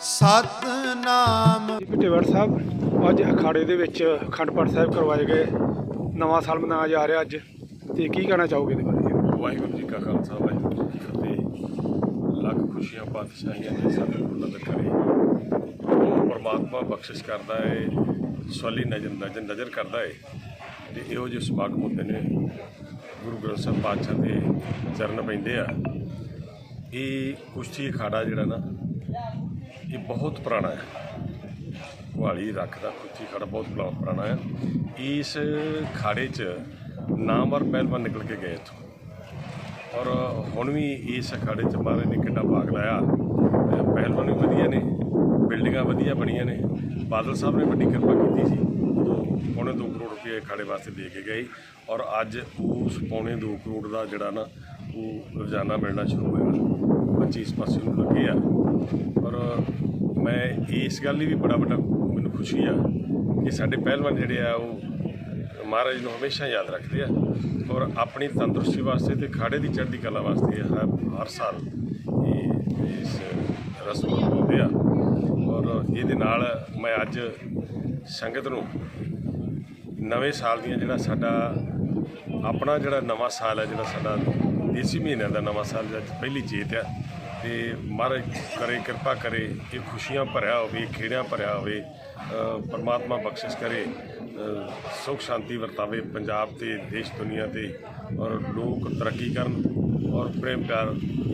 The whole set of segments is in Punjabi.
ਸਤਨਾਮ ਢੇਵੜ ਸਾਹਿਬ ਅੱਜ ਅਖਾੜੇ ਦੇ ਵਿੱਚ ਅਖੰਡ ਪਾਠ ਸਾਹਿਬ ਕਰਵਾਏ ਗਏ। ਨਵਾਂ ਸਾਲ ਮਨਾਇਆ ਜਾ ਰਿਹਾ ਅੱਜ। ਤੇ ਕੀ ਕਹਿਣਾ ਚਾਹੋਗੇ ਇਹਦੇ ਬਾਰੇ? ਵਾਹਿਗੁਰੂ ਜੀ ਕਾ ਖਾਲਸਾ ਵਾਹਿਗੁਰੂ ਜੀ ਕੀ ਫਤਿਹ। ਲੱਖ ਖੁਸ਼ੀਆਂ ਪਾਤਸ਼ਾਹੀਆਂ ਦੇ ਸਤਿਗੁਰੂ ਨਦਰ ਕਰੇ ਉਹ ਪਰਮਾਤਮਾ ਬਖਸ਼ਿਸ਼ ਕਰਦਾ ਹੈ ਸਵਾਲੀ ਨਜ਼ਰ ਨਜ਼ਰ ਨਜ਼ਰ ਕਰਦਾ ਹੈ ਤੇ ਇਹੋ ਜਿਹੇ ਸਮਾਗਮ ਹੁੰਦੇ ਨੇ। ਗੁਰੂ ਗ੍ਰੰਥ ਸਾਹਿਬ ਪਾਤਸ਼ਾਹ ਦੇ ਚਰਨ ਪੈਂਦੇ ਆ। ਇਹ ਕੁਸ਼ਤੀ ਅਖਾੜਾ ਜਿਹੜਾ ਨਾ, ਇਹ ਬਹੁਤ ਪੁਰਾਣਾ ਹੈ। ਕੁਹਾਲੀ ਰੱਖ ਦਾ ਕੁਸ਼ਤੀ ਅਖਾੜਾ ਬਹੁਤ ਪੁਰਾਣਾ ਹੈ। ਇਸ ਅਖਾੜੇ 'ਚ ਨਾਮਵਰ ਪਹਿਲਵਾਨ ਨਿਕਲ ਕੇ ਗਏ ਇੱਥੋਂ। ਔਰ ਹੁਣ ਵੀ ਇਸ ਅਖਾੜੇ 'ਚ ਮਹਾਰਾਜ ਨੇ ਕਿੰਨਾ ਭਾਗ ਲਾਇਆ। ਪਹਿਲਵਾਨ ਵੀ ਵਧੀਆ ਨੇ, ਬਿਲਡਿੰਗਾਂ ਵਧੀਆ ਬਣੀਆਂ ਨੇ। ਬਾਦਲ ਸਾਹਿਬ ਨੇ ਵੱਡੀ ਕਿਰਪਾ ਕੀਤੀ ਸੀ। ਉਦੋਂ ਪੌਣੇ 2 ਕਰੋੜ ਰੁਪਏ ਅਖਾੜੇ ਵਾਸਤੇ ਦੇ ਕੇ ਗਏ। ਔਰ ਅੱਜ ਉਸ ਪੌਣੇ 2 ਕਰੋੜ ਦਾ ਜਿਹੜਾ ਨਾ, ਉਹ ਰੋਜ਼ਾਨਾ ਮਿਲਣਾ ਸ਼ੁਰੂ ਹੋਇਆ। ਬੱਚੇ ਇਸ ਪਾਸੇ ਨੂੰ ਲੱਗੇ ਆ। ਔਰ ਮੈਂ ਇਸ ਗੱਲ ਲਈ ਵੀ ਬੜਾ ਵੱਡਾ ਮੈਨੂੰ ਖੁਸ਼ੀ ਆ ਕਿ ਸਾਡੇ ਪਹਿਲਵਾਨ ਜਿਹੜੇ ਆ, ਉਹ ਮਹਾਰਾਜ ਨੂੰ ਹਮੇਸ਼ਾ ਯਾਦ ਰੱਖਦੇ ਆ ਔਰ ਆਪਣੀ ਤੰਦਰੁਸਤੀ ਵਾਸਤੇ ਤੇ ਖਾੜੇ ਦੀ ਚੜ੍ਹਦੀ ਕਲਾ ਵਾਸਤੇ ਹਰ ਹਰ ਸਾਲ ਇਹ ਇਸ ਰਸਮ ਨੂੰ ਪਾਉਂਦੇ ਆ। ਔਰ ਇਹਦੇ ਨਾਲ ਮੈਂ ਅੱਜ ਸੰਗਤ ਨੂੰ ਨਵੇਂ ਸਾਲ ਦੀਆਂ ਜਿਹੜਾ ਸਾਡਾ ਆਪਣਾ ਜਿਹੜਾ ਨਵਾਂ ਸਾਲ ਹੈ ਜਿਹੜਾ ਸਾਡਾ ਦੇਸੀ ਮਹੀਨਿਆਂ ਦਾ ਨਵਾਂ ਸਾਲ ਜਿਹੜਾ ਅੱਜ ਪਹਿਲੀ ਜੇਤ ਆ ਤੇ ਮਹਾਰਾਜ ਕਰੇ ਕਿਰਪਾ ਕਰੇ ਕਿ ਖੁਸ਼ੀਆਂ ਭਰਿਆ ਹੋਵੇ ਖੇੜਿਆਂ ਭਰਿਆ ਹੋਵੇ ਪਰਮਾਤਮਾ ਬਖਸ਼ਿਸ਼ ਕਰੇ ਅ, ਸੁਖ ਸ਼ਾਂਤੀ ਵਰਤਾਵੇ ਪੰਜਾਬ ਤੇ ਦੇਸ਼ ਦੁਨੀਆ ਤੇ ਔਰ ਲੋਕ ਤਰੱਕੀ ਕਰਨ ਔਰ ਪ੍ਰੇਮ ਪਿਆਰ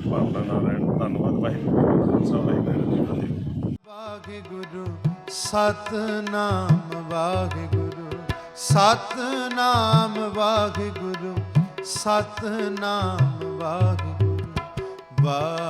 ਭਾਵਨਾ ਨਾਲ ਰਹਿਣ। ਧੰਨਵਾਦ ਵਾਹਿਗੁਰੂ ਜੀ ਖਾਲਸਾ ਵਾਹਿਗੁਰੂ ਜੀ ਫਤਿਹ। ਵਾਹਿਗੁਰੂ ਸਤਨਾਮ ਵਾਹਿਗੁਰੂ ਸਤਨਾਮ ਵਾਹਿਗੁਰੂ ਸਤਨਾਮ ਵਾਹਿਗੁਰੂ ਵਾਹਿਗੁਰੂ